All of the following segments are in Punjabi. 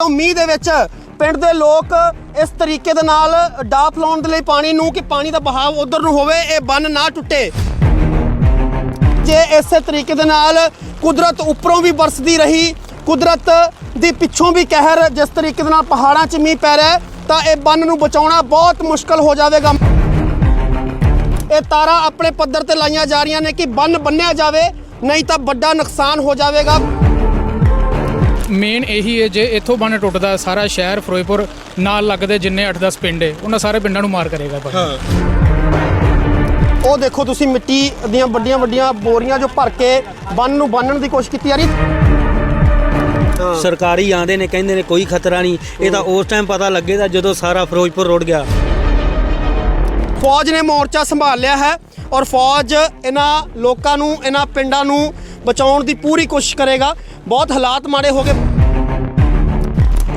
ਮੀਂਹ ਦੇ ਵਿੱਚ ਪਿੰਡ ਦੇ ਲੋਕ ਇਸ ਤਰੀਕੇ ਦੇ ਨਾਲ ਡਾਫ ਲਾਉਣ ਦੇ ਲਈ ਪਾਣੀ ਨੂੰ ਕਿ ਪਾਣੀ ਦਾ ਬਹਾਵ ਉਧਰ ਨੂੰ ਹੋਵੇ, ਇਹ ਬੰਨ ਨਾ ਟੁੱਟੇ। ਜੇ ਇਸੇ ਤਰੀਕੇ ਦੇ ਨਾਲ ਕੁਦਰਤ ਉੱਪਰੋਂ ਵੀ ਵਰਸਦੀ ਰਹੀ, ਕੁਦਰਤ ਦੀ ਪਿੱਛੋਂ ਵੀ ਕਹਿਰ ਜਿਸ ਤਰੀਕੇ ਦੇ ਨਾਲ ਪਹਾੜਾਂ 'ਚ ਮੀਂਹ ਪੈ ਰਿਹਾ, ਤਾਂ ਇਹ ਬੰਨ ਨੂੰ ਬਚਾਉਣਾ ਬਹੁਤ ਮੁਸ਼ਕਲ ਹੋ ਜਾਵੇਗਾ। ਇਹ ਤਾਰਾਂ ਆਪਣੇ ਪੱਧਰ ਤੇ ਲਾਈਆਂ ਜਾ ਰਹੀਆਂ ਨੇ ਕਿ ਬੰਨ ਬੰਨਿਆ ਜਾਵੇ, ਨਹੀਂ ਤਾਂ ਵੱਡਾ ਨੁਕਸਾਨ ਹੋ ਜਾਵੇਗਾ। ਮੇਨ ਇਹੀ ਹੈ ਜੇ ਇੱਥੋਂ ਬੰਨ ਟੁੱਟਦਾ ਸਾਰਾ ਸ਼ਹਿਰ ਫਿਰੋਜ਼ਪੁਰ ਨਾਲ ਲੱਗਦੇ ਜਿੰਨੇ 8-10 ਪਿੰਡ ਹੈ ਉਹਨਾਂ ਸਾਰੇ ਪਿੰਡਾਂ ਨੂੰ ਮਾਰ ਕਰੇਗਾ ਭਾਜੀ ਉਹ ਦੇਖੋ ਤੁਸੀਂ ਮਿੱਟੀ ਦੀਆਂ ਵੱਡੀਆਂ ਵੱਡੀਆਂ ਬੋਰੀਆਂ ਜੋ ਭਰ ਕੇ ਬੰਨ ਨੂੰ ਬੰਨਣ ਦੀ ਕੋਸ਼ਿਸ਼ ਕੀਤੀ ਜਾ ਰਹੀ। ਸਰਕਾਰੀ ਆਂਦੇ ਨੇ ਕਹਿੰਦੇ ਨੇ ਕੋਈ ਖਤਰਾ ਨਹੀਂ। ਇਹ ਤਾਂ ਉਸ ਟਾਈਮ ਪਤਾ ਲੱਗੇਗਾ ਜਦੋਂ ਸਾਰਾ ਫਿਰੋਜ਼ਪੁਰ ਰੁੜ ਗਿਆ। ਫੌਜ ਨੇ ਮੋਰਚਾ ਸੰਭਾਲ ਲਿਆ ਹੈ ਔਰ ਫੌਜ ਇਹਨਾਂ ਲੋਕਾਂ ਨੂੰ ਇਹਨਾਂ ਪਿੰਡਾਂ ਨੂੰ ਬਚਾਉਣ ਦੀ ਪੂਰੀ ਕੋਸ਼ਿਸ਼ ਕਰੇਗਾ। ਬਹੁਤ ਹਾਲਾਤ ਮਾੜੇ ਹੋ ਗਏ।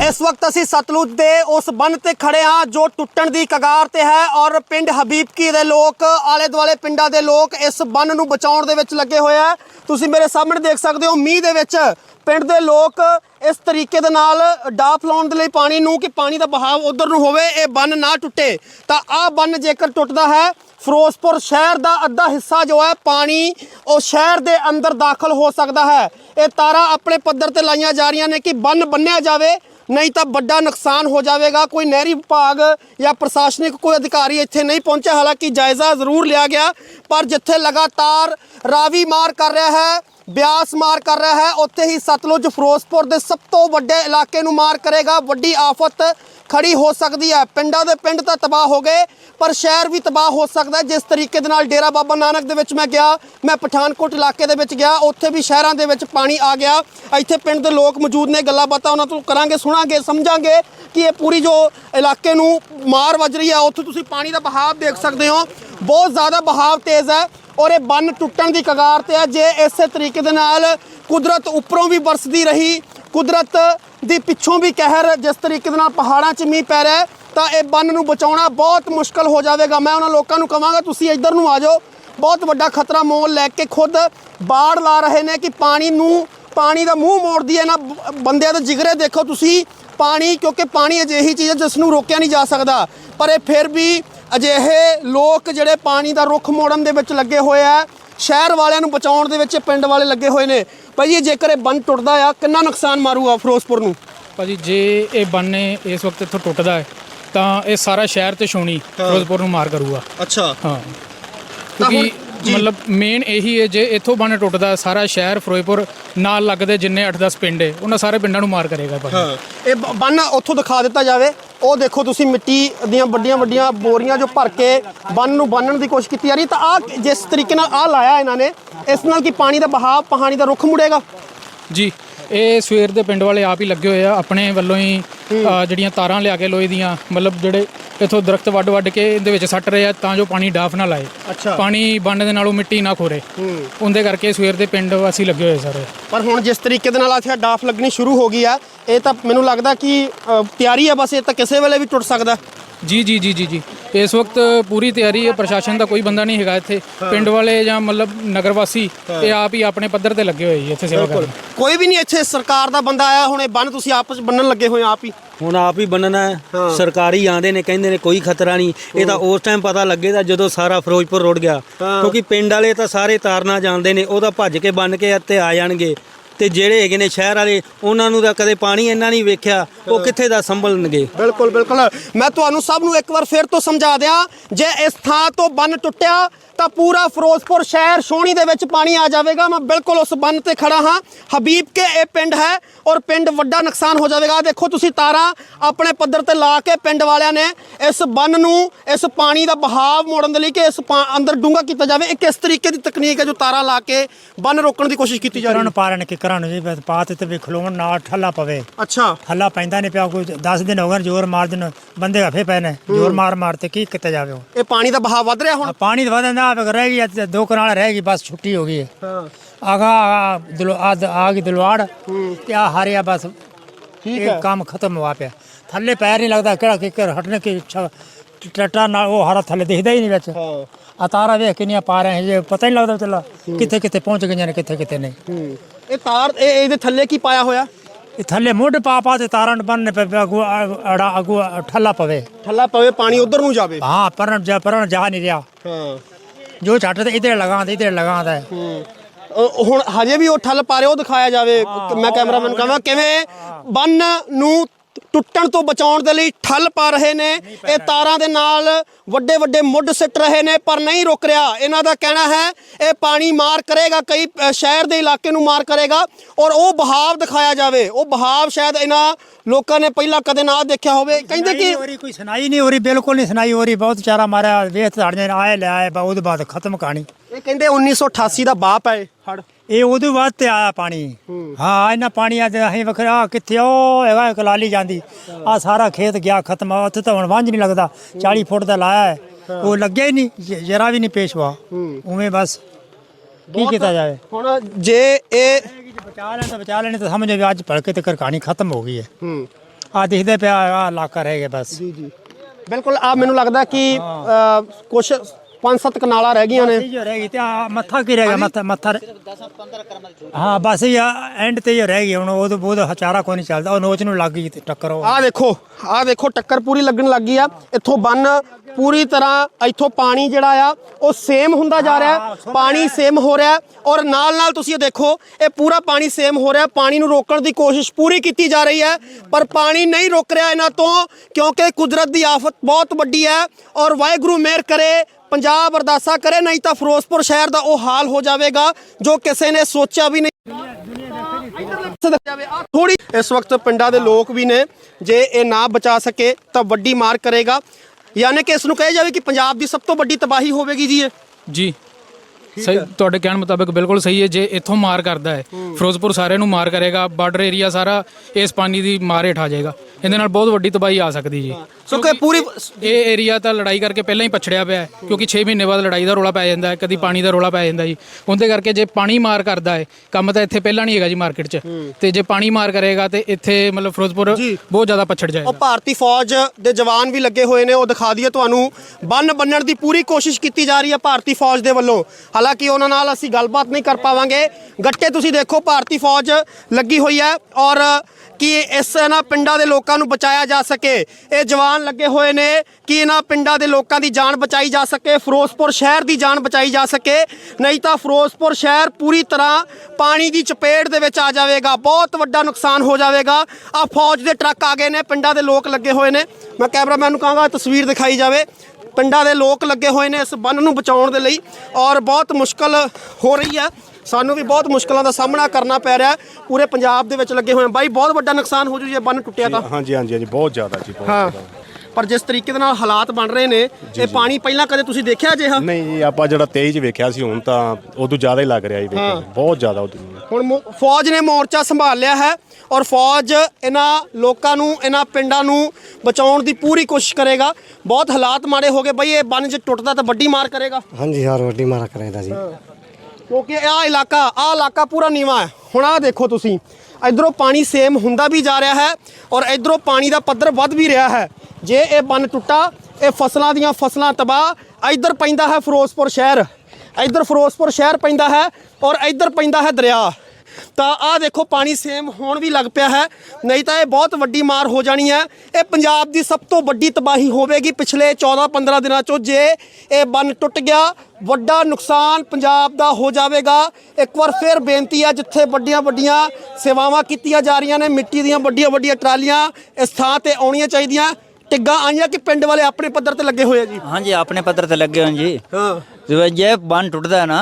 ਇਸ ਵਕਤ ਅਸੀਂ ਸਤਲੁਜ ਦੇ ਉਸ ਬੰਨ ਤੇ ਖੜੇ ਹਾਂ, ਜੋ ਟੁੱਟਣ ਦੀ ਕਗਾਰ ਤੇ ਹੈ ਔਰ ਪਿੰਡ ਹਬੀਬਕੀ ਦੇ ਲੋਕ ਆਲੇ ਦੁਆਲੇ ਪਿੰਡਾਂ ਦੇ ਲੋਕ ਇਸ ਬੰਨ ਨੂੰ ਬਚਾਉਣ ਦੇ ਵਿੱਚ ਲੱਗੇ ਹੋਏ ਆ। ਤੁਸੀਂ ਮੇਰੇ ਸਾਹਮਣੇ ਦੇਖ ਸਕਦੇ ਹੋ, ਮੀਂਹ ਦੇ ਵਿੱਚ ਪਿੰਡ ਦੇ ਲੋਕ ਇਸ ਤਰੀਕੇ ਦੇ ਨਾਲ ਡਾਫ ਲਾਉਣ ਦੇ ਲਈ ਪਾਣੀ ਨੂੰ ਕਿ ਪਾਣੀ ਦਾ ਬਹਾਵ ਉਧਰ ਨੂੰ ਹੋਵੇ, ਇਹ ਬੰਨ ਨਾ ਟੁੱਟੇ। ਤਾਂ ਆਹ ਬੰਨ ਜੇਕਰ ਟੁੱਟਦਾ ਹੈ ਫਿਰੋਜ਼ਪੁਰ ਸ਼ਹਿਰ ਦਾ ਅੱਧਾ ਹਿੱਸਾ ਜੋ ਹੈ ਪਾਣੀ ਉਹ ਸ਼ਹਿਰ ਦੇ ਅੰਦਰ ਦਾਖਲ ਹੋ ਸਕਦਾ ਹੈ। ਇਹ ਤਾਰਾਂ ਆਪਣੇ ਪੱਧਰ ਤੇ ਲਾਈਆਂ ਜਾ ਰਹੀਆਂ ਨੇ ਕਿ ਬੰਨ ਬੰਨਿਆ ਜਾਵੇ, ਨਹੀਂ ਤਾਂ ਵੱਡਾ ਨੁਕਸਾਨ ਹੋ ਜਾਵੇਗਾ। ਕੋਈ ਨਹਿਰੀ ਵਿਭਾਗ ਜਾਂ ਪ੍ਰਸ਼ਾਸਨਿਕ ਕੋਈ ਅਧਿਕਾਰੀ ਇੱਥੇ ਨਹੀਂ ਪਹੁੰਚਿਆ। ਹਾਲਾਂਕਿ ਜਾਇਜ਼ਾ ਜ਼ਰੂਰ ਲਿਆ ਗਿਆ, ਪਰ ਜਿੱਥੇ ਲਗਾਤਾਰ ਰਾਵੀ ਮਾਰ ਕਰ ਰਿਹਾ ਹੈ ਬਿਆਸ ਮਾਰ ਕਰ ਰਿਹਾ ਹੈ। ਉੱਥੇ ਹੀ ਸਤਲੁਜ ਫਿਰੋਜ਼ਪੁਰ ਦੇ ਸਭ ਤੋਂ ਵੱਡੇ ਇਲਾਕੇ ਨੂੰ ਮਾਰ ਕਰੇਗਾ। ਵੱਡੀ ਆਫਤ ਖੜੀ ਹੋ ਸਕਦੀ ਹੈ। ਪਿੰਡਾਂ ਦੇ ਪਿੰਡ ਤਾਂ ਤਬਾਹ ਹੋ ਗਏ, ਪਰ ਸ਼ਹਿਰ ਵੀ ਤਬਾਹ ਹੋ ਸਕਦਾ ਜਿਸ ਤਰੀਕੇ ਦੇ ਨਾਲ ਡੇਰਾ ਬਾਬਾ ਨਾਨਕ ਦੇ ਵਿੱਚ ਮੈਂ ਗਿਆ, ਮੈਂ ਪਠਾਨਕੋਟ ਇਲਾਕੇ ਦੇ ਵਿੱਚ ਗਿਆ। ਉੱਥੇ ਵੀ ਸ਼ਹਿਰਾਂ ਦੇ ਵਿੱਚ ਪਾਣੀ ਆ ਗਿਆ। ਇੱਥੇ ਪਿੰਡ ਦੇ ਲੋਕ ਮੌਜੂਦ ਨੇ। ਗੱਲਾਂ ਬਾਤਾਂ ਉਹਨਾਂ ਤੋਂ ਕਰਾਂਗੇ, ਸੁਣਾਂਗੇ, ਸਮਝਾਂਗੇ ਕਿ ਇਹ ਪੂਰੀ ਜੋ ਇਲਾਕੇ ਨੂੰ ਮਾਰ ਵੱਜ ਰਹੀ ਹੈ, ਉੱਥੇ ਤੁਸੀਂ ਪਾਣੀ ਦਾ ਬਹਾਵ ਦੇਖ ਸਕਦੇ ਹੋ। ਬਹੁਤ ਜ਼ਿਆਦਾ ਬਹਾਵ ਤੇਜ਼ ਹੈ। ਔਰ ਇਹ ਬੰਨ ਟੁੱਟਣ ਦੀ ਕਗਾਰ ਤੇ ਆ। ਜੇ ਇਸੇ ਤਰੀਕੇ ਦੇ ਨਾਲ ਕੁਦਰਤ ਉੱਪਰੋਂ ਵੀ ਵਰਸਦੀ ਰਹੀ, ਕੁਦਰਤ ਦੀ ਪਿੱਛੋਂ ਵੀ ਕਹਿਰ ਜਿਸ ਤਰੀਕੇ ਦੇ ਨਾਲ ਪਹਾੜਾਂ 'ਚ ਮੀਂਹ ਪੈ ਰਿਹਾ ਤਾਂ ਇਹ ਬੰਨ ਨੂੰ ਬਚਾਉਣਾ ਬਹੁਤ ਮੁਸ਼ਕਲ ਹੋ ਜਾਵੇਗਾ। ਮੈਂ ਉਹਨਾਂ ਲੋਕਾਂ ਨੂੰ ਕਹਾਂਗਾ ਤੁਸੀਂ ਇੱਧਰ ਨੂੰ ਆ ਜਾਓ। ਬਹੁਤ ਵੱਡਾ ਖਤਰਾ ਮੋਲ ਲੈ ਕੇ ਖੁਦ ਬਾੜ ਲਾ ਰਹੇ ਨੇ ਕਿ ਪਾਣੀ ਨੂੰ, ਪਾਣੀ ਦਾ ਮੂੰਹ ਮੋੜਦੀ ਹੈ ਨਾ। ਬ- ਬੰਦਿਆਂ ਦੇ ਜਿਗਰੇ ਦੇਖੋ ਤੁਸੀਂ, ਪਾਣੀ, ਕਿਉਂਕਿ ਪਾਣੀ ਅਜਿਹੀ ਚੀਜ਼ ਹੈ ਜਿਸ ਨੂੰ ਰੋਕਿਆ ਨਹੀਂ ਜਾ ਸਕਦਾ। ਪਰ ਇਹ ਫਿਰ ਵੀ ਅਜਿਹੇ ਲੋਕ ਜਿਹੜੇ ਪਾਣੀ ਦਾ ਰੁੱਖ ਮੋੜਨ ਦੇ ਵਿੱਚ ਲੱਗੇ ਹੋਏ ਆ ਸ਼ਹਿਰ ਵਾਲਿਆਂ ਨੂੰ ਬਚਾਉਣ ਦੇ ਵਿੱਚ ਪਿੰਡ ਵਾਲੇ ਲੱਗੇ ਹੋਏ ਨੇ। ਭਾਈ ਇਹ ਜੇਕਰ ਇਹ ਬੰਨ ਟੁੱਟਦਾ ਆ ਕਿੰਨਾ ਨੁਕਸਾਨ ਮਾਰੂਗਾ ਫਿਰੋਜ਼ਪੁਰ ਨੂੰ? ਭਾਜੀ ਜੇ ਇਹ ਬੰਨ ਇਸ ਵਕਤ ਇੱਥੋਂ ਟੁੱਟਦਾ ਹੈ ਤਾਂ ਇਹ ਸਾਰਾ ਸ਼ਹਿਰ ਤੇ ਛਾਉਣੀ ਫਿਰੋਜ਼ਪੁਰ ਨੂੰ ਮਾਰ ਕਰੂਗਾ। ਅੱਛਾ। ਹਾਂ। ਕਿਉਂਕਿ। ਮਤਲਬ ਮੇਨ ਇਹੀ ਹੈ ਜੇ ਇੱਥੋਂ ਬੰਨ ਟੁੱਟਦਾ ਸਾਰਾ ਸ਼ਹਿਰ ਫਿਰੋਜ਼ਪੁਰ ਨਾਲ ਲੱਗਦੇ ਜਿੰਨੇ 8-10 ਪਿੰਡ ਹੈ ਉਹਨਾਂ ਸਾਰੇ ਪਿੰਡਾਂ ਨੂੰ ਮਾਰ ਕਰੇਗਾ ਭਾਜੀ। ਇਹ ਬ- ਬੰਨ ਉੱਥੋਂ ਦਿਖਾ ਦਿੱਤਾ ਜਾਵੇ। ਉਹ ਦੇਖੋ ਤੁਸੀਂ ਮਿੱਟੀ ਦੀਆਂ ਵੱਡੀਆਂ ਵੱਡੀਆਂ ਬੋਰੀਆਂ ਜੋ ਭਰ ਕੇ ਬੰਨ ਨੂੰ ਬੰਨਣ ਦੀ ਕੋਸ਼ਿਸ਼ ਕੀਤੀ ਜਾ ਰਹੀ, ਤਾਂ ਆ ਜਿਸ ਤਰੀਕੇ ਨਾਲ ਆ ਲਾਇਆ ਇਹਨਾਂ ਨੇ, ਇਸ ਨਾਲ ਕਿ ਪਾਣੀ ਦਾ ਬਹਾਵ ਪਾਣੀ ਦਾ ਰੁੱਖ ਮੁੜੇਗਾ? ਜੀ। ਇਹ ਸਵੇਰ ਦੇ ਪਿੰਡ ਵਾਲੇ ਆਪ ਹੀ ਲੱਗੇ ਹੋਏ ਆ ਆਪਣੇ ਵੱਲੋਂ ਹੀ ਅ, ਜਿਹੜੀਆਂ ਤਾਰਾਂ ਲਿਆ ਕੇ ਲੋਹੇ ਦੀਆਂ ਮਤਲਬ ਜਿਹੜੇ ਇਥੋਂ ਦਰਖਤ ਵੱਢ ਵੱਢ ਕੇ ਇਹਦੇ ਵਿੱਚ ਸੱਟ ਰਹੇ ਆ ਤਾਂ ਜੋ ਪਾਣੀ ਡਾਫ ਨਾ ਲਾਏ। ਅੱਛਾ। ਪਾਣੀ ਬੰਨ ਦੇ ਨਾਲੋਂ ਮਿੱਟੀ ਨਾ ਖੋਰੇ। ਉਹਦੇ ਕਰਕੇ ਸਵੇਰ ਦੇ ਪਿੰਡ ਵਾਸੀ ਲੱਗੇ ਹੋਏ ਸਾਰੇ। ਪਰ ਹੁਣ ਜਿਸ ਤਰੀਕੇ ਦੇ ਨਾਲ ਇੱਥੇ ਡਾਫ ਲੱਗਣੀ ਸ਼ੁਰੂ ਹੋ ਗਈ ਆ ਇਹ ਤਾਂ ਮੈਨੂੰ ਲੱਗਦਾ ਕਿ ਅ, ਤਿਆਰੀ ਆ ਬਸ ਇਹ ਤਾਂ ਕਿਸੇ ਵੇਲੇ ਵੀ ਟੁੱਟ ਸਕਦਾ। ਜੀ ਜੀ ਜੀ ਜੀ ਜੀ। ਇਸ ਵਕਤ ਪੂਰੀ ਤਿਆਰੀ ਹੈ ਪ੍ਰਸ਼ਾਸਨ ਦਾ ਕੋਈ ਬੰਦਾ ਨਹੀਂ ਹੈਗਾ ਇੱਥੇ। ਪਿੰਡ ਵਾਲੇ ਜਾਂ ਮਤਲਬ ਨਗਰ ਵਾਸੀ ਇਹ ਆਪ ਹੀ ਆਪਣੇ ਪੱਧਰ ਤੇ ਲੱਗੇ ਹੋਏ ਜੀ ਇੱਥੇ ਸੇਵਾ ਕਰਨ। ਕੋਈ ਵੀ ਨਹੀਂ ਇੱਥੇ ਸਰਕਾਰ ਦਾ ਬੰਦਾ ਆਇਆ ਹੁਣ ਇਹ ਬੰਨ ਤੁਸੀਂ ਆਪਸ ਬੰਨਣ ਲੱਗੇ ਹੋਏ ਆਪ ਹੀ। ਹੁਣ ਆਪ ਹੀ ਬੰਨਣਾ ਹੈ। ਸਰਕਾਰੀ ਆਂਦੇ ਨੇ ਕਹਿੰਦੇ ਨੇ ਕੋਈ ਖਤਰਾ ਨਹੀਂ। ਇਹ ਤਾਂ ਉਸ ਟਾਈਮ ਪਤਾ ਲੱਗੇਗਾ ਜਦੋਂ ਸਾਰਾ ਫਿਰੋਜ਼ਪੁਰ ਰੁੜ ਗਿਆ। ਕਿਉਂਕਿ ਪਿੰਡ ਵਾਲੇ ਤਾਂ ਸਾਰੇ ਤਾਰਨਾ ਜਾਣਦੇ ਨੇ ਉਹ ਤਾਂ ਭੱਜ ਕੇ ਬੰਨ ਕੇ ਇੱਥੇ ਆ ਜਾਣਗੇ। ਤੇ ਜਿਹੜੇ ਹੈਗੇ ਨੇ ਸ਼ਹਿਰ ਵਾਲੇ ਉਹਨਾਂ ਨੂੰ ਤਾਂ ਕਦੇ ਪਾਣੀ ਇੰਨਾ ਨਹੀਂ ਵੇਖਿਆ ਉਹ ਕਿੱਥੇ ਦਾ ਸੰਭਲਣਗੇ? ਬਿਲਕੁਲ ਬਿਲਕੁਲ। ਮੈਂ ਤੁਹਾਨੂੰ ਸਭ ਨੂੰ ਇੱਕ ਵਾਰ ਫਿਰ ਤੋਂ ਸਮਝਾ ਦਿਆਂ ਜੇ ਇਸ ਥਾਂ ਤੋਂ ਬੰਨ ਟੁੱਟਿਆ ਤਾਂ ਪੂਰਾ ਫਿਰੋਜ਼ਪੁਰ ਸ਼ਹਿਰ ਸੋਹਣੀ ਦੇ ਵਿੱਚ ਪਾਣੀ ਆ ਜਾਵੇਗਾ। ਮੈਂ ਬਿਲਕੁਲ ਉਸ ਬੰਨ ਤੇ ਖੜਾ ਹਾਂ। ਹਬੀਬ ਕੇ ਇਹ ਪਿੰਡ ਹੈ ਔਰ ਪਿੰਡ ਵੱਡਾ ਨੁਕਸਾਨ ਹੋ ਜਾਵੇਗਾ। ਦੇਖੋ ਤੁਸੀਂ ਤਾਰਾਂ ਆਪਣੇ ਪੱਧਰ ਤੇ ਲਾ ਕੇ ਪਿੰਡ ਵਾਲਿਆਂ ਨੇ ਇਸ ਬੰਨ ਨੂੰ ਇਸ ਪਾਣੀ ਦਾ ਬਹਾਵ ਮੋੜਨ ਦੇ ਲਈ ਕਿ ਇਸ ਪਾ- ਅੰਦਰ ਡੂੰਘਾ ਕੀਤਾ ਜਾਵੇ। ਇਹ ਕਿਸ ਤਰੀਕੇ ਦੀ ਤਕਨੀਕ ਹੈ ਜੋ ਤਾਰਾਂ ਲਾ ਕੇ ਬੰਨ ਰੋਕਣ ਦੀ ਕੋਸ਼ਿਸ਼ ਕੀਤੀ ਜਾ ਰਹੀ ਹੈ? ਪਾਰਨ ਕਿ ਕਰਾਂ ਜੀ? ਪਾਤ ਤੇ ਵੀ ਖਲੋਣ ਨਾਲ ਠੱਲਾ ਪਵੇ। ਅੱਛਾ। ਠੱਲਾ ਪੈਂਦਾ ਨਹੀਂ ਪਿਆ ਕੋਈ 10 ਦਿਨ ਹੋ ਗਏ ਨੇ, ਜ਼ੋਰ ਮਾਰ ਦਿਨ ਬੰਦੇ ਹਫੇ ਪਏ ਨੇ। ਜ਼ੋਰ ਮਾਰ ਮਾਰ ਤੇ ਕੀ ਕੀਤਾ ਜਾਵੇ ਇਹ ਪਾਣੀ ਦਾ ਬਹਾਵ ਵੱਧ ਰਿਹਾ ਹੁਣ? ਪਾਣੀ ਤਾਂ ਵਧਦਾ ਆ ਰਹਿ ਗਈ ਅੱਜ ਦੋ ਕਨਾਲ ਰਹਿ ਗਈ ਬਸ ਛੁੱਟੀ ਹੋ ਗਈ। ਹੈ। ਆਗਾ ਆ ਦਿਲੋ ਆ ਆ ਗਈ ਦਿਲਵਾੜ ਤੇ ਆ ਹਾਰਿਆ ਬਸ। ਠੀਕ ਇਹ ਹੈ। ਕੰਮ ਖਤਮ ਹੋਆ ਪਿਆ। ਥੱਲੇ ਪੈਰ ਨਹੀਂ ਲੱਗਦਾ ਕਿਹੜਾ ਕਿੱਕਰ ਹਟਨੇ ਕੀ ਇੱਛਾ ਟੱਟਾ ਨਾਲ ਉਹ ਹਾਰਾ ਥੱਲੇ ਦਿਖਦਾ ਹੀ ਨਹੀਂ ਵਿੱਚ। ਹਾਂ। ਆ ਤਾਰਾ ਵੇਖ ਕਿੰਨੀਆਂ ਪਾ ਰਹੇ ਜੇ ਪਤਾ ਹੀ ਨਹੀਂ ਲੱਗਦਾ ਚੱਲਾ ਕਿੱਥੇ ਕਿੱਥੇ ਪਹੁੰਚ ਗਈਆਂ ਨੇ ਕਿੱਥੇ ਕਿੱਥੇ ਨਹੀਂ। ਹੂੰ। ਇਹ ਤਾਰ ਇਹ ਇਹਦੇ ਥੱਲੇ ਕੀ ਪਾਇਆ ਹੋਇਆ? ਇਹ ਥੱਲੇ ਮੁੱਢ ਪਾ ਪਾ ਤੇ ਤਾਰਾਂ ਨੂੰ ਬੰਨ੍ਹਨੇ ਪਏ ਅਗੂ ਅੜਾ ਅਗੂ ਠੱਲਾ ਪਵੇ। ਠੱਲਾ ਪਵੇ ਪਾਣੀ ਉਧਰ ਨੂੰ ਜਾਵੇ। ਹਾਂ ਪਰਨ ਜਾ ਪਰਨ ਜਾ ਨਹੀਂ ਰਿਹਾ। ਹਾਂ। ਜੋ ਛੱਟ ਤੇ ਇਧਰ ਲਗਾਉਂਦਾ ਇਧਰ ਲਗਾਉਂਦਾ। ਹੈ। ਅ, ਹੁਣ ਹਜੇ ਵੀ ਉਹ ਠੱਲ ਪਾ ਰਹੇ ਉਹ ਦਿਖਾਇਆ ਜਾਵੇ। ਮੈਂ ਕੈਮਰਾਮੈਨ ਕਹਾਂ ਕਿਵੇਂ? ਬੰਨ ਨੂੰ ਟੁੱਟਣ ਤੋਂ ਬਚਾਉਣ ਦੇ ਲਈ ਠੱਲ ਪਾ ਰਹੇ ਨੇ। ਇਹ ਤਾਰਾਂ ਦੇ ਨਾਲ ਵੱਡੇ ਵੱਡੇ ਮੁੱਢ ਸਿੱਟ ਰਹੇ ਨੇ ਪਰ ਨਹੀਂ ਰੁਕ ਰਿਹਾ। ਇਹਨਾਂ ਦਾ ਕਹਿਣਾ ਹੈ ਇਹ ਪਾਣੀ ਮਾਰ ਕਰੇਗਾ ਕਈ ਸ਼ਹਿਰ ਦੇ ਇਲਾਕੇ ਨੂੰ ਮਾਰ ਕਰੇਗਾ ਔਰ ਉਹ ਬਹਾਵ ਦਿਖਾਇਆ ਜਾਵੇ। ਉਹ ਬਹਾਵ ਸ਼ਾਇਦ ਇਹਨਾਂ ਲੋਕਾਂ ਨੇ ਪਹਿਲਾਂ ਕਦੇ ਨਾ ਦੇਖਿਆ ਹੋਵੇ। ਕਹਿੰਦੇ ਕਿ ਕੋਈ ਸੁਣਾਈ ਨਹੀਂ ਹੋ ਰਹੀ ਬਿਲਕੁਲ ਨਹੀਂ ਸੁਣਾਈ ਹੋ ਰਹੀ। ਬਹੁਤ ਚਾਰਾ ਮਾਰਿਆ ਵੇਖ ਸਾੜਨੇ ਆਏ ਲੈ ਆਏ ਬਾ ਉਹਦੇ ਬਾਅਦ ਖਤਮ ਕਹਾਣੀ। ਇਹ ਕਹਿੰਦੇ 1988 ਦਾ ਬਾਪ ਹੈ ਹੜ ਇਹ ਉਹਦੇ ਬਾਅਦ ਤੇ ਆਇਆ ਪਾਣੀ। ਹਾਂ। ਇਹਨਾਂ ਪਾਣੀ ਅੱਜ ਅਸੀਂ ਵੱਖਰਾ ਕਿੱਥੇ ਉਹ ਹੈਗਾ ਕਲਾਲੀ ਜਾਂਦੀ। ਆ ਸਾਰਾ ਖੇਤ ਗਿਆ ਖਤਮ ਆ ਉੱਥੇ ਤਾਂ ਹੁਣ ਵਾਂਝ ਨਹੀਂ ਲੱਗਦਾ। 40 ਫੁੱਟ ਦਾ ਲਾਇਆ ਹੈ। ਉਹ ਲੱਗਿਆ ਹੀ ਨਹੀਂ ਜਰਾ ਵੀ ਨਹੀਂ ਪੇਸ਼ਵਾ ਉਵੇਂ ਬਸ ਕੀ ਕੀਤਾ ਜਾਵੇ? ਹੁਣ ਜੇ ਇਹ ਬਚਾ ਲੈਣ ਤਾਂ ਬਚਾ ਲੈਣੇ ਤਾਂ ਸਮਝੋ ਵੀ ਅੱਜ ਭੜਕੇ ਤੇ ਕਹਾਣੀ ਖਤਮ ਹੋ ਗਈ ਹੈ। ਆ ਦਿਖਦੇ ਪਿਆ ਆ ਇਲਾਕਾ ਰਹਿ ਗਿਆ ਬਸ। ਜੀ ਜੀ। ਬਿਲਕੁਲ ਆ ਮੈਨੂੰ ਲੱਗਦਾ ਕਿ ਕੁਛ ਪੰਜ ਸੱਤ ਕਨਾਲਾਂ ਰਹਿ ਗਈਆਂ ਨੇ। ਇਹ ਜੋ ਰਹਿ ਗਈ ਤੇ ਆ ਮੱਥਾ ਕੀ ਰਹਿ ਗਿਆ? ਮੱਥਾ ਮੱਥਾ ਹਾਂ ਬਸ ਇਹ ਐਂਡ ਤੇ ਹੀ ਰਹਿ ਗਈ। ਹੁਣ ਉਹ ਬਹੁਤ ਹਚਾਰਾ ਕੋਈ ਨਹੀਂ ਚੱਲਦਾ। ਉਹ ਨੋਚ ਨੂੰ ਲੱਗ ਗਈ ਤੇ ਟੱਕਰ ਉਹ। ਆ ਦੇਖੋ ਆ ਦੇਖੋ ਟੱਕਰ ਪੂਰੀ ਲੱਗਣ ਲੱਗੀ ਆ। ਇੱਥੋਂ ਬੰਨ ਪੂਰੀ ਤਰ੍ਹਾਂ ਇੱਥੋਂ ਪਾਣੀ ਜਿਹੜਾ ਆ ਉਹ ਸੇਮ ਹੁੰਦਾ ਜਾ ਰਿਹਾ। ਹੈ। ਪਾਣੀ ਸੇਮ ਹੋ ਰਿਹਾ। ਹੈ ਔਰ ਨਾਲ ਨਾਲ ਤੁਸੀਂ ਇਹ ਦੇਖੋ ਇਹ ਪੂਰਾ ਪਾਣੀ ਸੇਮ ਹੋ ਰਿਹਾ। ਹੈ। ਪਾਣੀ ਨੂੰ ਰੋਕਣ ਦੀ ਕੋਸ਼ਿਸ਼ ਪੂਰੀ ਕੀਤੀ ਜਾ ਰਹੀ ਹੈ। ਪਰ ਪਾਣੀ ਨਹੀਂ ਰੁਕ ਰਿਹਾ ਇਹਨਾਂ ਤੋਂ ਕਿਉਂਕਿ ਕੁਦਰਤ ਦੀ ਆਫਤ ਬਹੁਤ ਵੱਡੀ ਹੈ। ਔਰ ਵਾਹਿਗੁਰੂ ਮਿਹਰ ਕਰੇ ਪੰਜਾਬ ਅਰਦਾਸਾ ਕਰੇ, ਨਹੀਂ ਤਾਂ ਫਿਰੋਜ਼ਪੁਰ ਸ਼ਹਿਰ ਦਾ ਉਹ ਹਾਲ ਹੋ ਜਾਵੇਗਾ, ਜੋ ਕਿਸੇ ਨੇ ਸੋਚਿਆ ਵੀ ਨਹੀਂ। ਥੋੜੀ ਇਸ ਵਕਤ ਪਿੰਡਾਂ ਦੇ ਲੋਕ ਵੀ ਨੇ, ਜੇ ਇਹ ਨਾ ਬਚਾ ਸਕੇ ਤਾਂ ਵੱਡੀ ਮਾਰ ਕਰੇਗਾ। ਯਾਨੀ ਕਿ ਇਸ ਨੂੰ ਕਹੇ ਜਾਵੇ ਕਿ ਪੰਜਾਬ ਦੀ ਸਭ ਤੋਂ ਵੱਡੀ ਤਬਾਹੀ ਹੋਵੇਗੀ ਜੀ ਇਹ। ਜੀ। ਸਹੀ ਤੁਹਾਡੇ ਕਹਿਣ ਮੁਤਾਬਕ ਬਿਲਕੁਲ ਸਹੀ ਹੈ ਜੇ ਇੱਥੋਂ ਮਾਰ ਕਰਦਾ ਹੈ ਫਿਰੋਜ਼ਪੁਰ ਸਾਰਿਆਂ ਨੂੰ ਮਾਰ ਕਰੇਗਾ ਬਾਰਡਰ ਏਰੀਆ ਸਾਰਾ ਇਸ ਪਾਣੀ ਦੀ ਮਾਰ ਹੇਠ ਆ ਜਾਏਗਾ। ਇਹਦੇ ਨਾਲ ਬਹੁਤ ਵੱਡੀ ਤਬਾਹੀ ਆ ਸਕਦੀ ਜੀ। ਸੋ ਕਿ ਪੂਰੀ ਇਹ ਏਰੀਆ ਤਾਂ ਲੜਾਈ ਕਰਕੇ ਪਹਿਲਾਂ ਹੀ ਪਛੜਿਆ ਪਿਆ ਹੈ ਕਿਉਂਕਿ 6 ਮਹੀਨੇ ਬਾਅਦ ਲੜਾਈ ਦਾ ਰੋਲਾ ਪੈ ਜਾਂਦਾ ਹੈ ਕਦੀ ਪਾਣੀ ਦਾ ਰੋਲਾ ਪੈ ਜਾਂਦਾ ਜੀ। ਉਹਦੇ ਕਰਕੇ ਜੇ ਪਾਣੀ ਮਾਰ ਕਰਦਾ ਹੈ ਕੰਮ ਤਾਂ ਇੱਥੇ ਪਹਿਲਾਂ ਨਹੀਂ ਹੈਗਾ ਜੀ ਮਾਰਕੀਟ 'ਚ। ਤੇ ਜੇ ਪਾਣੀ ਮਾਰ ਕਰੇਗਾ ਤੇ ਇੱਥੇ ਮਤਲਬ ਫਿਰੋਜ਼ਪੁਰ ਬਹੁਤ ਜ਼ਿਆਦਾ ਪਛੜ ਉਹ ਜਾਏਗਾ ਭਾਰਤੀ ਫੌਜ ਦੇ ਜਵਾਨ ਵੀ ਲੱਗੇ ਹੋਏ ਨੇ ਉਹ ਦਿਖਾ ਦਈਏ ਤੁਹਾਨੂੰ। ਬੰਨ ਬੰਨਣ ਦੀ ਪੂਰੀ ਕੋਸ਼ਿਸ਼ ਕੀਤੀ ਜਾ ਰਹੀ ਹੈ ਭਾਰਤੀ ਫੌਜ ਦੇ ਵੱਲੋਂ। ਹਾਲਾਂਕਿ ਉਹਨਾਂ ਨਾਲ ਅਸੀਂ ਗੱਲਬਾਤ ਨਹੀਂ ਕਰ ਪਾਵਾਂਗੇ। ਗੱਟੇ ਤੁਸੀਂ ਦੇਖੋ, ਭਾਰਤੀ ਫੌਜ ਲੱਗੀ ਹੋਈ ਹੈ ਔਰ ਕਿ ਇਸ ਇਹਨਾਂ ਪਿੰਡਾਂ ਦੇ ਲੋਕਾਂ ਨੂੰ ਬਚਾਇਆ ਜਾ ਸਕੇ। ਇਹ ਜਵਾਨ ਲੱਗੇ ਹੋਏ ਨੇ, ਕਿ ਇਹਨਾਂ ਪਿੰਡਾਂ ਦੇ ਲੋਕਾਂ ਦੀ ਜਾਨ ਬਚਾਈ ਜਾ ਸਕੇ, ਫਿਰੋਜ਼ਪੁਰ ਸ਼ਹਿਰ ਦੀ ਜਾਨ ਬਚਾਈ ਜਾ ਸਕੇ। ਨਹੀਂ ਤਾਂ ਫਿਰੋਜ਼ਪੁਰ ਸ਼ਹਿਰ ਪੂਰੀ ਤਰ੍ਹਾਂ ਪਾਣੀ ਦੀ ਚਪੇਟ ਦੇ ਵਿੱਚ ਆ ਜਾਵੇਗਾ, ਬਹੁਤ ਵੱਡਾ ਨੁਕਸਾਨ ਹੋ ਜਾਵੇਗਾ। ਆ ਫੌਜ ਦੇ ਟਰੱਕ ਆ ਗਏ ਨੇ, ਪਿੰਡਾਂ ਦੇ ਲੋਕ ਲੱਗੇ ਹੋਏ ਨੇ। ਮੈਂ ਕੈਮਰਾਮੈਨ ਨੂੰ ਕਹਾਂਗਾ ਤਸਵੀਰ ਦਿਖਾਈ ਜਾਵੇ। ਪਿੰਡਾਂ ਦੇ ਲੋਕ ਲੱਗੇ ਹੋਏ ਨੇ ਇਸ ਬੰਨ ਨੂੰ ਬਚਾਉਣ ਦੇ ਲਈ ਔਰ ਬਹੁਤ ਮੁਸ਼ਕਲ ਹੋ ਰਹੀ ਹੈ ਸਾਨੂੰ ਵੀ ਬਹੁਤ ਮੁਸ਼ਕਲਾਂ ਦਾ ਸਾਹਮਣਾ ਕਰਨਾ ਪੈ ਰਿਹਾ ਹੈ। ਪੂਰੇ ਪੰਜਾਬ ਦੇ ਵਿੱਚ ਲੱਗੇ ਹੋਏ ਆ ਬਾਈ ਬਹੁਤ ਵੱਡਾ ਨੁਕਸਾਨ ਹੋ ਜੂ ਜੇ ਬੰਨ ਟੁੱਟਿਆ ਤਾਂ ਹਾਂਜੀ ਹਾਂਜੀ ਹਾਂਜੀ ਬਹੁਤ ਜ਼ਿਆਦਾ ਜੀ ਬਹੁਤ ਹਾਂ ਜ਼ਿਆਦਾ। ਪਰ ਜਿਸ ਤਰੀਕੇ ਦੇ ਨਾਲ ਹਾਲਾਤ ਬਣ ਰਹੇ ਨੇ ਇਹ ਪਾਣੀ ਪਹਿਲਾਂ ਕਦੇ ਤੁਸੀਂ ਦੇਖਿਆ ਜੇ ਨਹੀਂ ਜੀ ਆਪਾਂ ਜਿਹੜਾ 23 ਚ ਵੇਖਿਆ ਸੀ ਹੁਣ ਤਾਂ ਉਦੋਂ ਜ਼ਿਆਦਾ ਹੀ ਲੱਗ ਰਿਹਾ ਜੀ ਵੇਖਣ ਨੂੰ। ਬਹੁਤ ਜ਼ਿਆਦਾ ਉਦੋਂ ਹੁਣ ਮੋ- ਫੌਜ ਨੇ ਮੋਰਚਾ ਸੰਭਾਲ ਲਿਆ ਹੈ ਔਰ ਫੌਜ ਇਹਨਾਂ ਲੋਕਾਂ ਨੂੰ ਇਹਨਾਂ ਪਿੰਡਾਂ ਨੂੰ ਬਚਾਉਣ ਦੀ ਪੂਰੀ ਕੋਸ਼ਿਸ਼ ਕਰੇਗਾ। ਬਹੁਤ ਹਾਲਾਤ ਮਾੜੇ ਹੋ ਗਏ ਬਈ ਇਹ ਬੰਨ ਜੇ ਟੁੱਟਦਾ ਤਾਂ ਵੱਡੀ ਮਾਰ ਕਰੇਗਾ। ਹਾਂਜੀ ਯਾਰ ਵੱਡੀ ਮਾਰਾ ਕਰਾਂਦਾ ਜੀ। ਕਿਉਂਕਿ ਇਹ ਇਲਾਕਾ ਆ ਇਲਾਕਾ ਪੂਰਾ ਨੀਵਾ ਹੈ। ਹੁਣ ਆ ਦੇਖੋ ਤੁਸੀਂ ਇਧਰੋਂ ਪਾਣੀ ਸੇਮ ਹੁੰਦਾ ਵੀ ਜਾ ਰਿਹਾ ਹੈ ਔਰ ਇਧਰੋਂ ਪਾਣੀ ਦਾ ਪੱਧਰ ਵੱਧ ਵੀ ਰਿਹਾ ਹੈ। ਜੇ ਇਹ ਬੰਨ ਟੁੱਟਾ, ਇਹ ਫਸਲਾਂ ਦੀਆਂ ਫਸਲਾਂ ਤਬਾਹ, ਇਧਰ ਪੈਂਦਾ ਹੈ ਫਿਰੋਜ਼ਪੁਰ ਸ਼ਹਿਰ। ਇਧਰ ਫਿਰੋਜ਼ਪੁਰ ਸ਼ਹਿਰ ਪੈਂਦਾ ਹੈ ਔਰ ਇਧਰ ਪੈਂਦਾ ਹੈ ਦਰਿਆ। ਤਾਂ ਆਹ ਦੇਖੋ, ਪਾਣੀ ਸੇਮ ਹੋਣ ਵੀ ਲੱਗ ਪਿਆ ਹੈ। ਨਹੀਂ ਤਾਂ ਇਹ ਬਹੁਤ ਵੱਡੀ ਮਾਰ ਹੋ ਜਾਣੀ ਹੈ। ਇਹ ਪੰਜਾਬ ਦੀ ਸਭ ਤੋਂ ਵੱਡੀ ਤਬਾਹੀ ਹੋਵੇਗੀ ਪਿਛਲੇ 14-15 ਦਿਨਾਂ ਚੋਂ। ਜੇ ਇਹ ਬੰਨ ਟੁੱਟ ਗਿਆ, ਵੱਡਾ ਨੁਕਸਾਨ ਪੰਜਾਬ ਦਾ ਹੋ ਜਾਵੇਗਾ। ਇੱਕ ਵਾਰ ਫਿਰ ਬੇਨਤੀ ਹੈ, ਜਿੱਥੇ ਵੱਡੀਆਂ ਵੱਡੀਆਂ ਸੇਵਾਵਾਂ ਕੀਤੀਆਂ ਜਾ ਰਹੀਆਂ ਨੇ, ਮਿੱਟੀ ਦੀਆਂ ਵੱਡੀਆਂ ਵੱਡੀਆਂ ਟਰਾਲੀਆਂ ਇਸ ਥਾਂ ਤੇ ਆਉਣੀਆਂ ਚਾਹੀਦੀਆਂ। ਟਿੱਗਾ ਆਈਆਂ ਕਿ ਪਿੰਡ ਵਾਲੇ ਆਪਣੇ ਪੱਧਰ ਤੇ ਲੱਗੇ ਹੋਏ ਆ ਜੀ? ਹਾਂਜੀ ਆਪਣੇ ਪੱਧਰ ਤੇ ਲੱਗੇ ਹੋਏ ਜੀ। ਹਾਂ। ਜਿਵੇਂ ਜੇ ਬੰਨ ਟੁੱਟਦਾ ਹੈ ਨਾ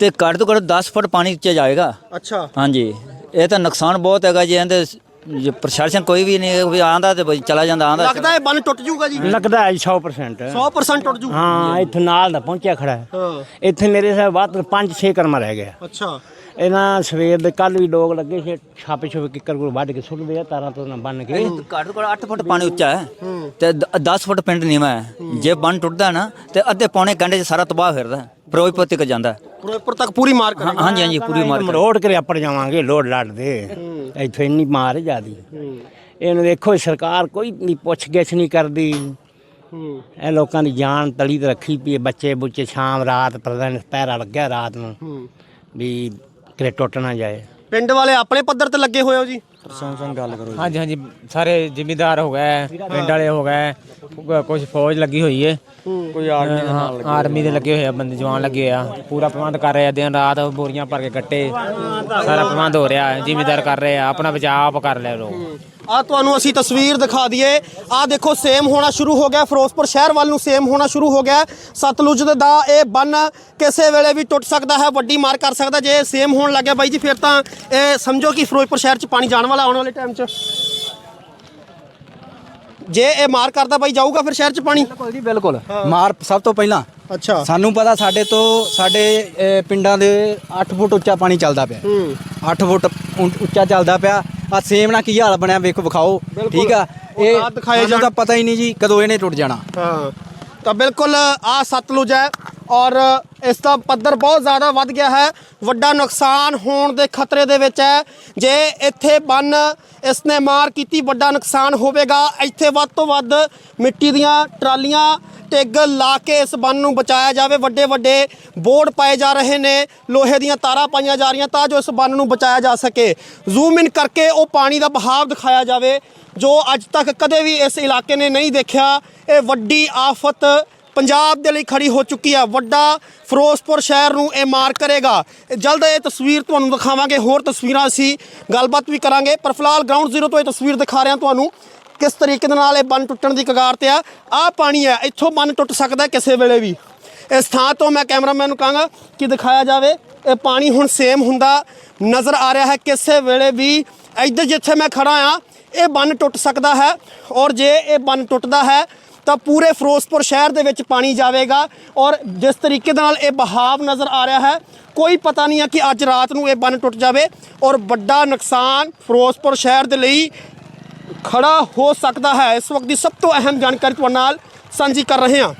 ਤੇ ਘੱਟ ਤੋਂ ਘੱਟ 10 ਫੁੱਟ ਪਾਣੀ ਚ ਜਾਏਗਾ। ਅੱਛਾ। ਹਾਂਜੀ। ਇਹ ਤਾਂ ਨੁਕਸਾਨ ਬਹੁਤ ਹੈਗਾ ਜੀ ਇਹਦੇ ਜੇ ਪ੍ਰਸ਼ਾਸਨ ਕੋਈ ਵੀ ਨਹੀਂ ਵੀ ਆਂਦਾ ਤੇ ਬਈ ਚਲਾ ਜਾਂਦਾ ਆਂਦਾ ਲੱਗਦਾ ਇਹ ਬੰਨ ਟੁੱਟ ਜਾਊਗਾ ਜੀ? ਲੱਗਦਾ ਹੈ 100% 100% ਟੁੱਟ ਜੂ ਹਾਂ ਇੱਥੇ ਨਾਲ ਦਾ ਪਹੁੰਚਿਆ ਖੜਾ ਹੈ। ਹਾਂ। ਇੱਥੇ ਮੇਰੇ ਸਾਹਿਬ ਬਾਤ 5-6 ਕਰਮਾ ਰਹਿ ਗਿਆ। ਅੱਛਾ। ਇਹਨਾਂ ਸਵੇਰ ਦੇ ਕੱਲ ਵੀ ਲੋਕ ਲੱਗੇ ਸੀ ਛਾਪੇ ਛੁਪੇ ਕਿੱਕਰ ਕੋਲ ਵੱਢ ਕੇ ਸੁੱਟਦੇ ਆ ਤਾਰਾਂ ਤੋਂ ਬੰਨ ਕੇ। ਘੱਟ ਤੋਂ ਘੱਟ 8 ਫੁੱਟ ਪਾਣੀ ਉੱਚਾ ਹੈ ਤੇ 10 ਫੁੱਟ ਪਿੰਡ ਨੀਵਾ ਹੈ। ਜੇ ਬੰਨ ਟੁੱਟਦਾ ਨਾ ਤੇ ਅੱਧੇ ਪੌਣੇ ਘੰਟੇ ਚ ਸਾਰਾ ਤਬਾਹ ਫਿਰਦਾ ਫਿਰੋਜ਼ਪੁਰ ਤੱਕ ਜਾਂਦਾ। ਫਿਰੋਜ਼ਪੁਰ ਤੱਕ ਪੂਰੀ ਮਾਰ ਕਰੇਗਾ। ਹਾਂਜੀ ਹਾਂਜੀ ਪੂਰੀ ਮਾਰ ਕੇ। ਮਰੋੜ ਕੇ ਆਪੜ ਜਾਵਾਂਗੇ ਲੋੜ ਲੜਦੇ। ਇੱਥੇ ਇੰਨੀ ਮਾਰ ਜਿਆਦੀ। ਇਹਨੂੰ ਦੇਖੋ ਸਰਕਾਰ ਕੋਈ ਨਹੀਂ ਪੁੱਛ ਗਿੱਛ ਨਹੀਂ ਕਰਦੀ। ਇਹ ਲੋਕਾਂ ਦੀ ਜਾਨ ਤਲੀ ਤੇ ਰੱਖੀ ਪਈ ਬੱਚੇ ਬੁੱਚੇ ਸ਼ਾਮ ਰਾਤ ਪ੍ਰਦਨ ਪਹਿਰਾ ਲੱਗਿਆ ਰਾਤ ਨੂੰ। ਵੀ ਕਿਤੇ ਟੁੱਟ ਨਾ ਜਾਏ। ਪਿੰਡ ਵਾਲੇ ਆਪਣੇ ਪੱਧਰ ਤੇ ਲੱਗੇ ਹੋਏ ਹੋ ਜੀ? ਹਾਂਜੀ ਹਾਂਜੀ। ਸਾਰੇ ਜ਼ਿਮੀਦਾਰ ਹੋ ਗਏ ਪਿੰਡ ਵਾਲੇ ਹੋ ਗਏ ਕੁਝ ਫੌਜ ਲੱਗੀ ਹੋਈ ਏ। ਕੋਈ ਆਰਮੀ ਦੇ ਨਾਲ ਆਰਮੀ ਦੇ ਲੱਗੇ ਹੋਏ ਆ ਬੰਦੇ ਜਵਾਨ ਲੱਗੇ ਆ। ਪੂਰਾ ਪ੍ਰਬੰਧ ਕਰ ਰਹੇ ਆ ਦਿਨ ਰਾਤ ਬੋਰੀਆਂ ਭਰ ਕੇ ਗੱਟੇ ਸਾਰਾ ਪ੍ਰਬੰਧ ਹੋ ਰਿਹਾ ਹੈ ਜ਼ਿਮੀਦਾਰ ਕਰ ਰਹੇ ਆ ਆਪਣਾ ਬਚਾਅ ਆਪ ਕਰ ਲੈ ਲੋਕ। ਆ ਤੁਹਾਨੂੰ ਅਸੀਂ ਤਸਵੀਰ ਦਿਖਾ ਦਈਏ। ਆ ਦੇਖੋ ਸੇਮ ਹੋਣਾ ਸ਼ੁਰੂ ਹੋ ਗਿਆ। ਫਿਰੋਜ਼ਪੁਰ ਸ਼ਹਿਰ ਵੱਲ ਨੂੰ ਸੇਮ ਹੋਣਾ ਸ਼ੁਰੂ ਹੋ ਗਿਆ। ਸਤਲੁਜ ਦੇ ਇਹ ਬੰਨ ਕਿਸੇ ਵੇਲੇ ਵੀ ਟੁੱਟ ਸਕਦਾ ਹੈ ਵੱਡੀ ਮਾਰ ਕਰ ਸਕਦਾ ਜੇ ਸੇਮ ਹੋਣ ਲੱਗਿਆ ਬਾਈ ਜੀ ਫਿਰ ਤਾਂ ਇਹ ਸਮਝੋ ਕਿ ਫਿਰੋਜ਼ਪੁਰ ਸ਼ਹਿਰ 'ਚ ਪਾਣੀ ਜਾਣ ਵਾਲਾ ਆਉਣ ਵਾਲੇ ਟਾਈਮ 'ਚ। ਜੇ ਇਹ ਮਾਰ ਕਰਦਾ ਬਾਈ ਜਾਊਗਾ ਫਿਰ ਸ਼ਹਿਰ 'ਚ ਪਾਣੀ? ਬਿਲਕੁਲ ਜੀ ਬਿਲਕੁਲ। ਮਾਰ ਸਭ ਤੋਂ ਪਹਿਲਾਂ। ਅੱਛਾ। ਸਾਨੂੰ ਪਤਾ ਸਾਡੇ ਤੋਂ ਸਾਡੇ ਅਹ, ਪਿੰਡਾਂ ਦੇ 8 ਫੁੱਟ ਉੱਚਾ ਪਾਣੀ ਚੱਲਦਾ ਪਿਆ। 8 ਫੁੱਟ ਉਂ- ਉੱਚਾ ਚੱਲਦਾ ਪਿਆ। ਆ ਸੇਮ ਨਾਲ ਕੀ ਹਾਲ ਬਣਿਆ ਵੇਖੋ ਵਿਖਾਓ। ਠੀਕ ਆ? ਇਹ ਜਾਣ। ਤਾਂ ਪਤਾ ਹੀ ਨਹੀਂ ਜੀ ਕਦੋਂ ਇਹਨੇ ਟੁੱਟ ਜਾਣਾ। ਹਾਂ। ਤਾਂ ਬਿਲਕੁਲ ਆ ਸਤਲੁਜ ਹੈ। ਔਰ ਇਸ ਦਾ ਪੱਧਰ ਬਹੁਤ ਜ਼ਿਆਦਾ ਵੱਧ ਗਿਆ ਹੈ। ਵੱਡਾ ਨੁਕਸਾਨ ਹੋਣ ਦੇ ਖਤਰੇ ਦੇ ਵਿੱਚ ਹੈ। ਜੇ ਇੱਥੇ ਬੰਨ ਇਸ ਨੇ ਮਾਰ ਕੀਤੀ, ਵੱਡਾ ਨੁਕਸਾਨ ਹੋਵੇਗਾ। ਇੱਥੇ ਵੱਧ ਤੋਂ ਵੱਧ ਮਿੱਟੀ ਦੀਆਂ ਟਰਾਲੀਆਂ ਟਿੱਗ ਲਾ ਕੇ ਇਸ ਬੰਨ ਨੂੰ ਬਚਾਇਆ ਜਾਵੇ। ਵੱਡੇ ਵੱਡੇ ਬੋਰਡ ਪਾਏ ਜਾ ਰਹੇ ਨੇ, ਲੋਹੇ ਦੀਆਂ ਤਾਰਾਂ ਪਾਈਆਂ ਜਾ ਰਹੀਆਂ ਤਾਂ ਜੋ ਇਸ ਬੰਨ ਨੂੰ ਬਚਾਇਆ ਜਾ ਸਕੇ। ਜ਼ੂਮ ਇਨ ਕਰਕੇ ਉਹ ਪਾਣੀ ਦਾ ਬਹਾਵ ਦਿਖਾਇਆ ਜਾਵੇ, ਜੋ ਅੱਜ ਤੱਕ ਕਦੇ ਵੀ ਇਸ ਇਲਾਕੇ ਨੇ ਨਹੀਂ ਦੇਖਿਆ। ਇਹ ਵੱਡੀ ਆਫਤ ਪੰਜਾਬ ਦੇ ਲਈ ਖੜੀ ਹੋ ਚੁੱਕੀ ਹੈ ਵੱਡਾ ਫਿਰੋਜ਼ਪੁਰ ਸ਼ਹਿਰ ਨੂੰ ਇਹ ਮਾਰ ਕਰੇਗਾ। ਇਹ ਜਲਦ ਇਹ ਤਸਵੀਰ ਤੁਹਾਨੂੰ ਦਿਖਾਵਾਂਗੇ, ਹੋਰ ਤਸਵੀਰਾਂ ਅਸੀਂ ਗੱਲਬਾਤ ਵੀ ਕਰਾਂਗੇ। ਪਰ ਫਿਲਹਾਲ ਗਰਾਊਂਡ ਜ਼ੀਰੋ ਤੋਂ ਇਹ ਤਸਵੀਰ ਦਿਖਾ ਰਿਹਾ ਤੁਹਾਨੂੰ ਕਿਸ ਤਰੀਕੇ ਦੇ ਨਾਲ ਇਹ ਬੰਨ ਟੁੱਟਣ ਦੀ ਕਗਾਰ ਤੇ ਆ। ਆਹ ਪਾਣੀ ਹੈ, ਇੱਥੋਂ ਬੰਨ ਟੁੱਟ ਸਕਦਾ ਕਿਸੇ ਵੇਲੇ ਵੀ। ਇਸ ਥਾਂ ਤੋਂ ਮੈਂ ਕੈਮਰਾਮੈਨ ਨੂੰ ਕਹਾਂਗਾ ਕਿ ਦਿਖਾਇਆ ਜਾਵੇ, ਇਹ ਪਾਣੀ ਹੁਣ ਸੇਮ ਹੁੰਦਾ ਨਜ਼ਰ ਆ ਰਿਹਾ ਹੈ ਕਿਸੇ ਵੇਲੇ ਵੀ। ਇੱਧਰ ਜਿੱਥੇ ਮੈਂ ਖੜਾ ਆ ਇਹ ਬੰਨ ਟੁੱਟ ਸਕਦਾ ਹੈ। ਔਰ ਜੇ ਇਹ ਬੰਨ ਟੁੱਟਦਾ ਹੈ ਤਾਂ ਪੂਰੇ ਫਿਰੋਜ਼ਪੁਰ ਸ਼ਹਿਰ ਦੇ ਵਿੱਚ ਪਾਣੀ ਜਾਵੇਗਾ ਔਰ ਜਿਸ ਤਰੀਕੇ ਦੇ ਨਾਲ ਇਹ ਬਹਾਵ ਨਜ਼ਰ ਆ ਰਿਹਾ ਹੈ, ਕੋਈ ਪਤਾ ਨਹੀਂ ਹੈ ਕਿ ਅੱਜ ਰਾਤ ਨੂੰ ਇਹ ਬੰਨ ਟੁੱਟ ਜਾਵੇ ਔਰ ਵੱਡਾ ਨੁਕਸਾਨ ਫਿਰੋਜ਼ਪੁਰ ਸ਼ਹਿਰ ਦੇ ਲਈ ਖੜਾ ਹੋ ਸਕਦਾ ਹੈ। ਇਸ ਵਕਤ ਦੀ ਸਭ ਤੋਂ ਅਹਿਮ ਜਾਣਕਾਰੀ ਤੁਹਾਡੇ ਨਾਲ ਸਾਂਝੀ ਕਰ ਰਹੇ ਹਾਂ।